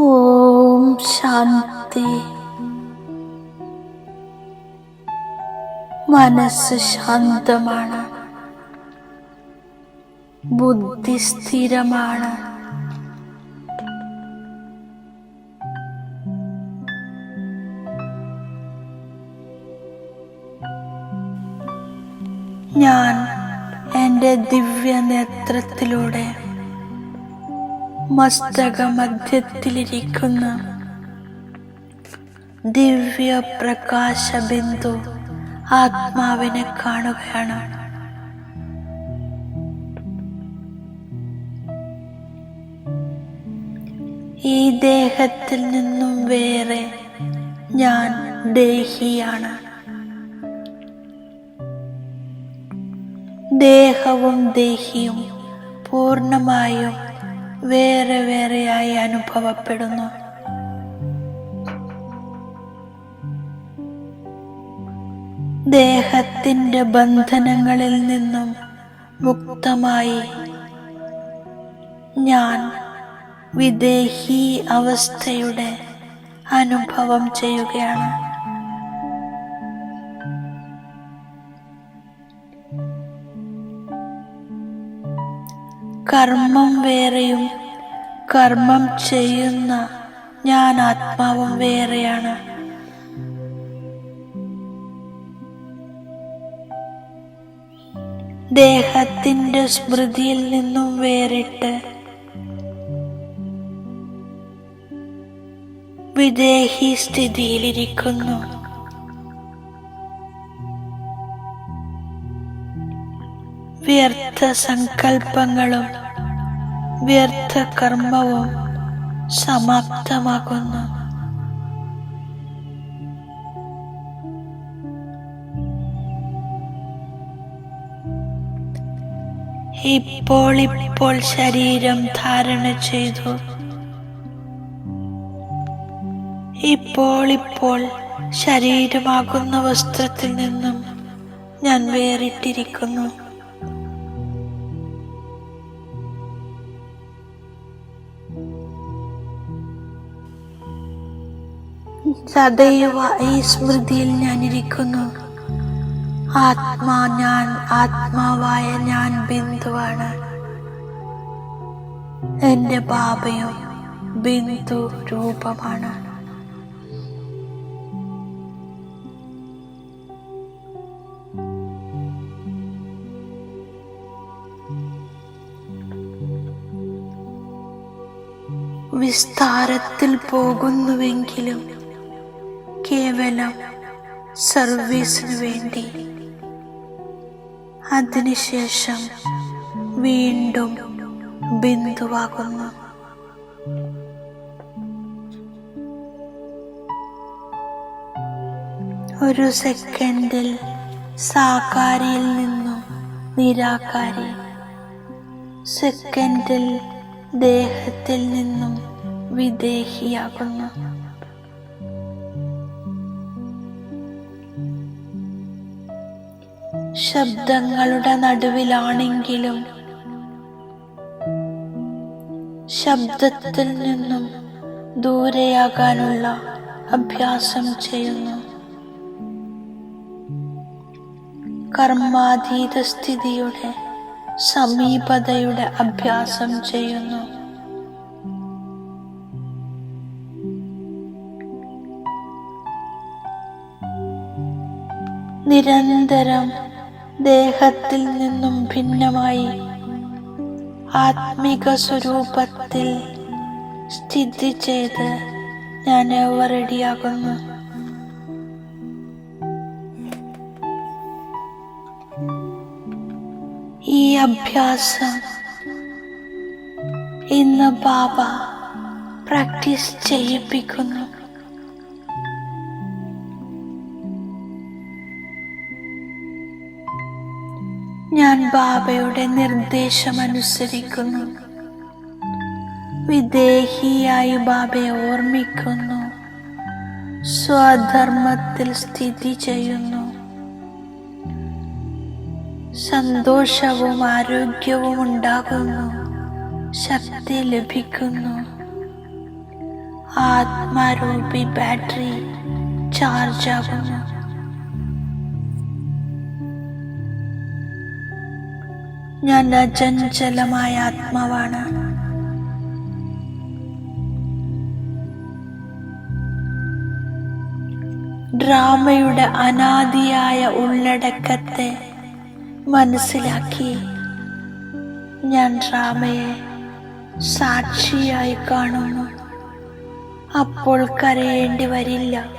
ഓം ശാന്തി. മനസ്സ് ശാന്തമാണ്. ബുദ്ധി സ്ഥിരമാണ്. ഞാൻ എന്റെ ദിവ്യ നേത്രത്തിലൂടെ മസ്തക മധ്യത്തിലിരിക്കുന്ന ദിവ്യ പ്രകാശ ബിന്ദു ആത്മാവിനെ കാണുകയാണ്. ഈ ദേഹത്തിൽ നിന്നും വേറെ ഞാൻ ദേഹിയാണ്. ദേഹവും ദേഹിയും പൂർണമായും വേറെ വേറെയായി അനുഭവപ്പെടുന്നു. ദേഹത്തിന്റെ ബന്ധനങ്ങളിൽ നിന്നും മുക്തമായി ഞാൻ വിദേഹി അവസ്ഥയുടെ അനുഭവം ചെയ്യുകയാണ്. കർമ്മം വേറെയും കർമ്മം ചെയ്യുന്ന ഞാൻ ആത്മാവും വേറെയാണ്. ദേഹത്തിന്റെ സ്മൃതിയിൽ നിന്നും വേറിട്ട് വിദേഹി സ്ഥിതിയിലിരിക്കുന്നു. വ്യർത്ഥ സങ്കല്പങ്ങളും വ്യർത്ഥ കർമ്മവും സമാപ്തമാകുന്നു. ഇപ്പോൾ ഇപ്പോൾ ശരീരം ധാരണ ചെയ്തു. ഇപ്പോൾ ഇപ്പോൾ ശരീരമാകുന്ന വസ്ത്രത്തിൽ നിന്നും ഞാൻ വേറിട്ടിരിക്കുന്നു. സദൈവ ഈ സ്മൃതിയിൽ ഞാനിരിക്കുന്നു. ആത്മാ ഞാൻ ആത്മാവായ ഞാൻ ബിന്ദുവാണ്. എന്റെ ബാബയും ബിന്ദു രൂപമാണ്. വിസ്താരത്തിൽ പോകുന്നുവെങ്കിലും കേവലം സർവീസിന് വേണ്ടി. അതിനുശേഷം വീണ്ടും ബിന്ദുവാകുന്നു. ഒരു സെക്കൻഡിൽ സാകാരിയിൽ നിന്നും നിരാകാരി സെക്കൻഡിൽ ദേഹത്തിൽ നിന്നും വിദേഹിയാകുന്നു. ശബ്ദങ്ങളുടെ നടുവിലാണെങ്കിലും ശബ്ദത്തിൽ നിന്നും ദൂരെയാകാനുള്ള അഭ്യാസം ചെയ്യുന്നു. കർമാതീത സ്ഥിതിയുടെ സമീപതയുടെ അഭ്യാസം ചെയ്യുന്നു. നിരന്തരം ദേഹത്തിൽ നിന്നും ഭിന്നമായി ആത്മിക സ്വരൂപത്തിൽ സ്ഥിതി ചെയ്ത് ഞാൻ റെഡിയാകുന്നു. ഈ അഭ്യാസം ഇന്ന് ബാബ പ്രാക്ടീസ് ചെയ്യിപ്പിക്കുന്നു. ഞാൻ ബാബയുടെ നിർദ്ദേശം നിർദ്ദേശമനുസരിക്കുന്നു. വിദേഹിയായി ബാബയെ ഓർമ്മിക്കുന്നു. സ്വധർമ്മത്തിൽ സ്ഥിതി ചെയ്യുന്നു. സന്തോഷവും ആരോഗ്യവും ഉണ്ടാകുന്നു. ശക്തി ലഭിക്കുന്നു. ആത്മാരൂപി ബാറ്ററി ചാർജ് ആകുന്നു ഞാൻ അചഞ്ചലമായ ആത്മാവാണ്. ഡ്രാമയുടെ അനാദിയായ ഉള്ളടക്കത്തെ മനസ്സിലാക്കി ഞാൻ ഡ്രാമയെ സാക്ഷിയായി കാണുന്നു. അപ്പോൾ കരയേണ്ടി വരില്ല.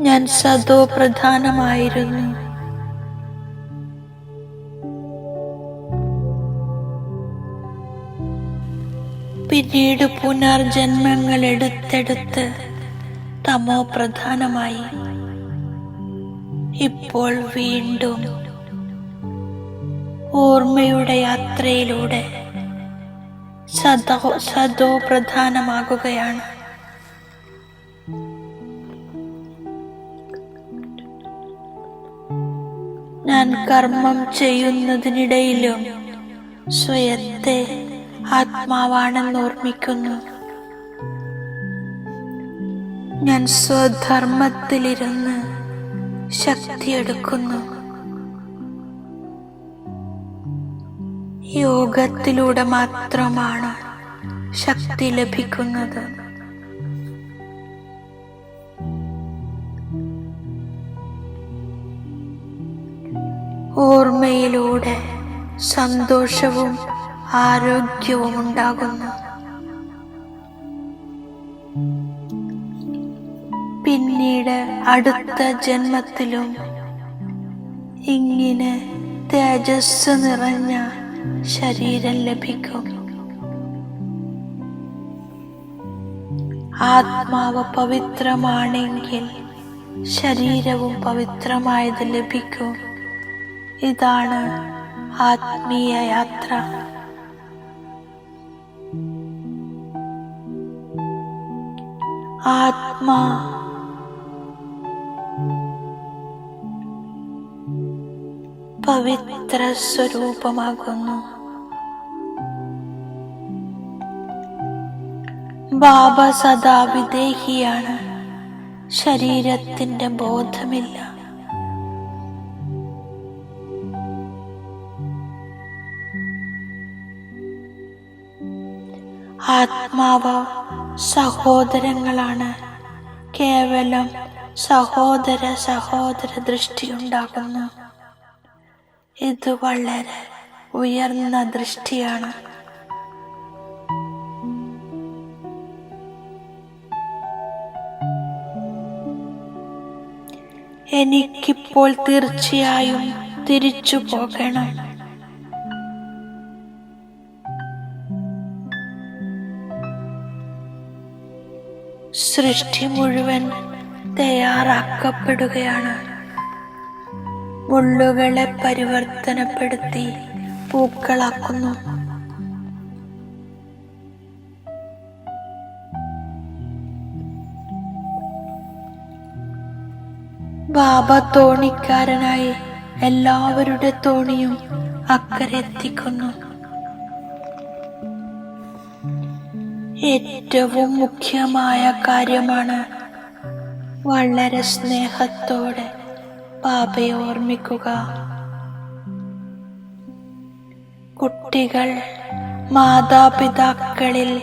ഞാൻ സദോ പ്രധാനമായിരുന്നു. പിന്നീട് പുനർജന്മങ്ങൾ എടുത്തെടുത്ത് തമോ പ്രധാനമായി. ഇപ്പോൾ വീണ്ടും ഓർമ്മയുടെ യാത്രയിലൂടെ സദോ സദോ പ്രധാനമാകുകയാണ്. ഞാൻ കർമ്മം ചെയ്യുന്നതിനിടയിലും സ്വയത്തെ ആത്മാവാണെന്ന് ഓർമ്മിക്കുന്നു. ഞാൻ സ്വധർമ്മത്തിലിരുന്ന് ശക്തിയെടുക്കുന്നു. യോഗത്തിലൂടെ മാത്രമാണ് ശക്തി ലഭിക്കുന്നത്. ഓർമ്മയിലൂടെ സന്തോഷവും ആരോഗ്യവും ഉണ്ടാകുന്നു. പിന്നീട് അടുത്ത ജന്മത്തിലും ഇങ്ങനെ തേജസ് നിറഞ്ഞ ശരീരം ലഭിക്കും. ആത്മാവ് പവിത്രമാണെങ്കിൽ ശരീരവും പവിത്രമായത് ലഭിക്കും. ഇതാണ് ആത്മീയ യാത്ര. ആത്മാ. പവിത്ര സ്വരൂപമാകുന്നു. ബാബ സദാ വിദേഹിയാണ്. ശരീരത്തിന്റെ ബോധമില്ല. ആത്മാവ് സഹോദരങ്ങളാണ്. കേവലം സഹോദര സഹോദര ദൃഷ്ടിയുണ്ടാകുന്നു. ഇത് വളരെ ഉയർന്ന ദൃഷ്ടിയാണ്. എനിക്കിപ്പോൾ തീർച്ചയായും തിരിച്ചു പോകണം സൃഷ്ടി മുഴുവൻ തയ്യാറാക്കപ്പെടുകയാണ്. മുള്ളുകളെ പരിവർത്തനപ്പെടുത്തി പൂക്കളാക്കുന്നു. ബാബ തോണിക്കാരനായി എല്ലാവരുടെ തോണിയും അക്കരെ ഏറ്റവും മുഖ്യമായ കാര്യമാണ് വളരെ സ്നേഹത്തോടെ പാപയെ ഓർമ്മിക്കുക. കുട്ടികൾ മാതാപിതാക്കളിൽ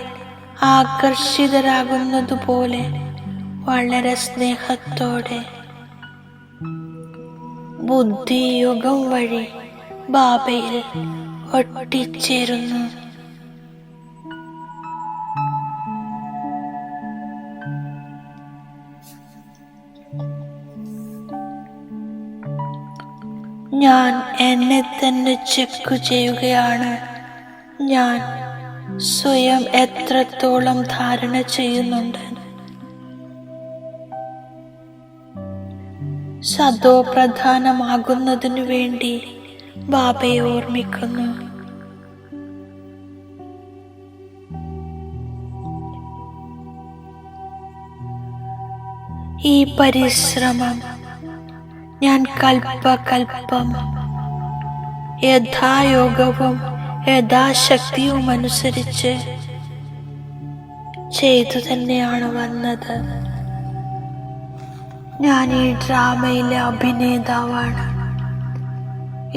ആകർഷിതരാകുന്നതുപോലെ വളരെ സ്നേഹത്തോടെ ബുദ്ധിയുഗം വഴി ബാബയിൽ ഒട്ടിച്ചേരുന്നു. ഞാൻ എന്നെ തന്നെ ചെക്ക് ചെയ്യുകയാണ്. ഞാൻ സ്വയം എത്രത്തോളം ധാരണ ചെയ്യുന്നുണ്ട്? സദോ പ്രധാനമാകുന്നതിനു വേണ്ടി ബാബയെ ഓർമ്മിക്കുന്നു. ഈ പരിശ്രമം ഞാൻ കൽപ്പകൽപ്പം യഥായോഗവും യഥാശക്തിയും അനുസരിച്ച് ചെയ്തു തന്നെയാണ് വന്നത്. ഞാൻ ഈ ഡ്രാമയിലെ അഭിനേതാവാണ്.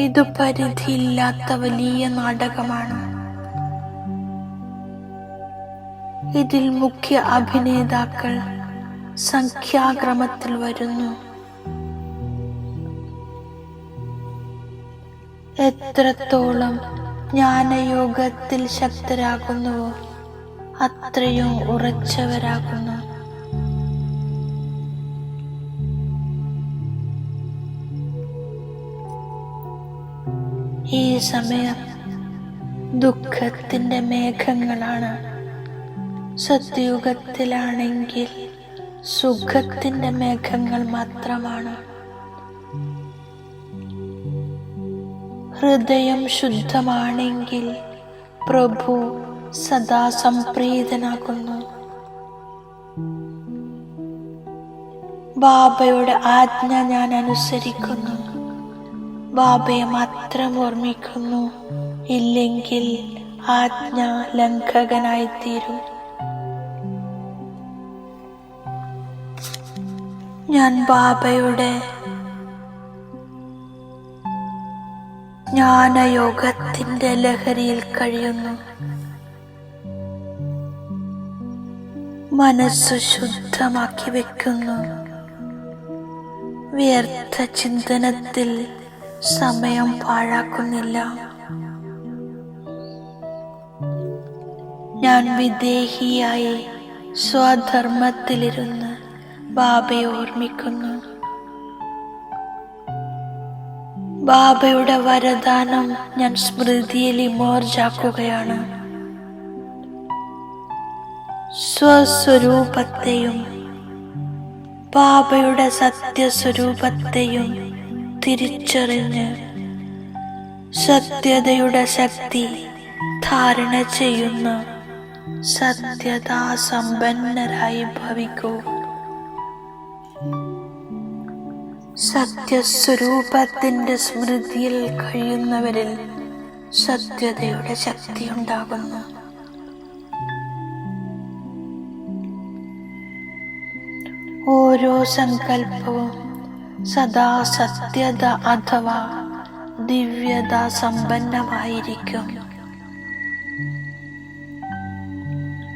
ഇത് പരിധിയില്ലാത്ത വലിയ നാടകമാണ്. ഇതിൽ മുഖ്യ അഭിനേതാക്കൾ സംഖ്യാക്രമത്തിൽ വരുന്നു. എത്രത്തോളം ജ്ഞാനയോഗത്തിൽ ശക്തരാകുന്നുവോ അത്രയും ഉറച്ചവരാകുന്നു. ഈ സമയം ദുഃഖത്തിന്റെ മേഘങ്ങളാണ്. സത്യുഗത്തിലാണെങ്കിൽ സുഖത്തിന്റെ മേഘങ്ങൾ മാത്രമാണ്. ഹൃദയം ശുദ്ധമാണെങ്കിൽ പ്രഭു സദാ സംപ്രീതനാകുന്നു. ബാബയുടെ ആജ്ഞ ഞാൻ അനുസരിക്കുന്നു. ബാബയെ മാത്രം ഓർമ്മിക്കുന്നു. ഇല്ലെങ്കിൽ ആജ്ഞ ലംഘകനായിത്തീരും. ഞാൻ ബാബയുടെ ജ്ഞാനയോഗത്തിന്റെ ലഹരിയിൽ കഴിയുന്നു. മനസ്സു ശുദ്ധമാക്കി വെക്കുന്നു. വ്യർത്ഥ ചിന്തനത്തിൽ സമയം പാഴാക്കുന്നില്ല. ഞാൻ വിദേഹിയായി സ്വധർമ്മത്തിലിരുന്ന് ബാബയെ ഓർമ്മിക്കുന്നു. ബാബയുടെ വരദാനം ഞാൻ സ്മൃതിയിൽ ഇമോർജാക്കുകയാണ്. സ്വസ്വരൂപത്തെയും ബാബയുടെ സത്യസ്വരൂപത്തെയും തിരിച്ചറിഞ്ഞ് സത്യതയുടെ ശക്തി ധാരണ ചെയ്യുന്ന സത്യതാസമ്പന്നരായി ഭവിക്കൂ. സത്യസ്വരൂപത്തിന്റെ സ്മൃതിയിൽ കഴിയുന്നവരിൽ സത്യതയുടെ ശക്തി ഉണ്ടാകുന്നു ഓരോ സങ്കല്പവും സദാ സത്യത അഥവാ ദിവ്യത സമ്പന്നമായിരിക്കും.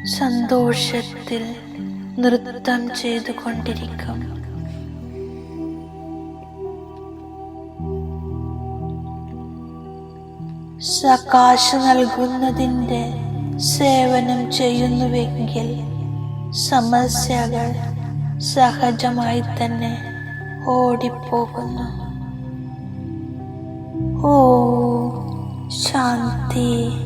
സന്തോഷത്തിൽ നൃത്തം ചെയ്തുകൊണ്ടിരിക്കും. സകാശ് നൽകുന്നതിന്റെ സേവനം ചെയ്യുന്നുവെങ്കിൽ സമസ്യകൾ സഹജമായി തന്നെ ഓടിപ്പോകുന്നു. ഓ ശാന്തി.